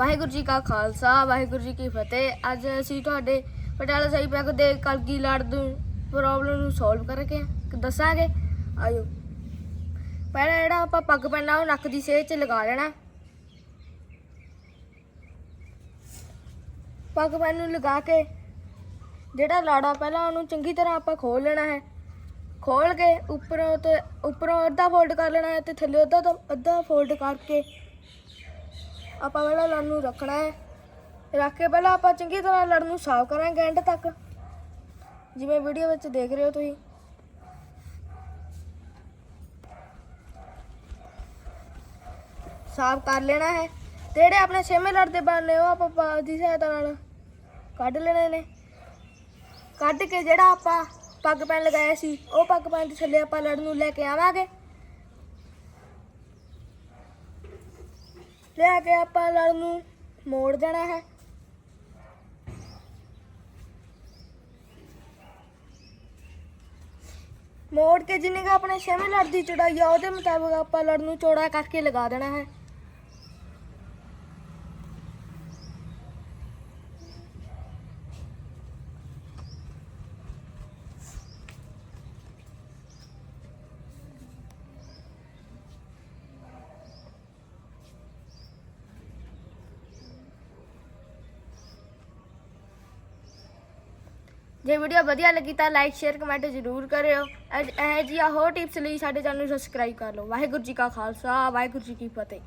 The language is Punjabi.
ਵਾਹਿਗੁਰੂ ਜੀ ਕਾ ਖਾਲਸਾ, ਵਾਹਿਗੁਰੂ ਜੀ ਕੀ ਫਤਿਹ। ਅੱਜ ਅਸੀਂ ਤੁਹਾਡੇ ਪਟਿਆਲਾ ਸਾਹਿਬ ਪੈਕ ਦੇ ਕਲਗੀ ਲੜ ਦੀ ਪ੍ਰੋਬਲਮ ਨੂੰ ਸੋਲਵ ਕਰਕੇ ਦੱਸਾਂਗੇ? ਆਇਓ। ਪਹਿਲਾਂ ਜਿਹੜਾ ਆਪਾਂ ਪੱਗ ਪੈਣਾ ਉਹ ਨੱਕ ਦੀ ਸੇਹ 'ਚ ਲਗਾ ਲੈਣਾ। ਪੱਗ ਪੈਨ ਨੂੰ ਲਗਾ ਕੇ ਜਿਹੜਾ ਲਾੜਾ ਪਹਿਲਾਂ ਉਹਨੂੰ ਚੰਗੀ ਤਰ੍ਹਾਂ ਆਪਾਂ ਖੋਲ ਲੈਣਾ ਹੈ। ਖੋਲ ਕੇ ਉੱਪਰੋਂ ਤੇ ਉੱਪਰੋਂ ਅੱਧਾ ਫੋਲਡ ਕਰ ਲੈਣਾ ਹੈ ਤੇ ਥੱਲੇ ਅੱਧਾ ਤੋਂ ਅੱਧਾ ਫੋਲਡ ਕਰਕੇ ਆਪਾਂ ਪਹਿਲਾਂ ਲੜ ਨੂੰ ਰੱਖਣਾ ਹੈ? ਰੱਖ ਕੇ ਪਹਿਲਾਂ ਆਪਾਂ ਚੰਗੀ ਤਰ੍ਹਾਂ ਲੜ ਨੂੰ ਸਾਫ਼ ਕਰਾਂਗੇ ਐਂਡ ਤੱਕ। ਜਿਵੇਂ ਵੀਡੀਓ ਵਿੱਚ ਦੇਖ ਰਹੇ ਹੋ ਤੁਸੀਂ। ਸਾਫ਼ ਕਰ ਲੈਣਾ ਹੈ। ਤੇ ਜਿਹੜੇ ਆਪਣੇ ਛੇਵੇਂ ਲੜ ਦੇ ਬਣਨੇ, ਉਹ ਆਪਾਂ ਪਾ ਦੀ ਸਹਾਇਤਾ ਨਾਲ ਕੱਢ ਲੈਣੇ ਨੇ। ਕੱਢ ਕੇ ਜਿਹੜਾ ਆਪਾਂ ਪੱਗ ਪੈਣ ਲਗਾਇਆ ਸੀ, ਉਹ ਪੱਗ ਪੈਣ ਦੇ ਥੱਲੇ ਆਪਾਂ ਲੜ ਨੂੰ ਲੈ ਕੇ ਆਵਾਂਗੇ। ਲਿਆ ਕੇ ਆਪਾਂ ਲੜ ਨੂੰ ਮੋੜ ਦੇਣਾ ਹੈ। ਮੋੜ ਕੇ ਜਿੰਨੇ ਕੁ ਆਪਣੇ ਛੇਵੇਂ ਲੜ ਦੀ ਚੌੜਾਈ ਆ, ਉਹਦੇ ਮੁਤਾਬਕ ਆਪਾਂ ਲੜ ਨੂੰ ਚੌੜਾ ਕਰਕੇ ਲਗਾ ਦੇਣਾ ਹੈ। ਜੇ ਵੀਡੀਓ ਵਧੀਆ ਲੱਗੀ ਤਾਂ ਲਾਈਕ ਸ਼ੇਅਰ ਕਮੈਂਟ ਜ਼ਰੂਰ ਕਰਿਓ। ਇਹ ਜਿਹੀਆਂ ਹੋਰ ਟਿਪਸ ਲਈ ਸਾਡੇ ਚੈਨਲ ਨੂੰ ਸਬਸਕ੍ਰਾਈਬ ਕਰ ਲਓ। ਵਾਹਿਗੁਰੂ ਜੀ ਕਾ ਖਾਲਸਾ, ਵਾਹਿਗੁਰੂ ਜੀ ਕੀ ਫਤਿਹ।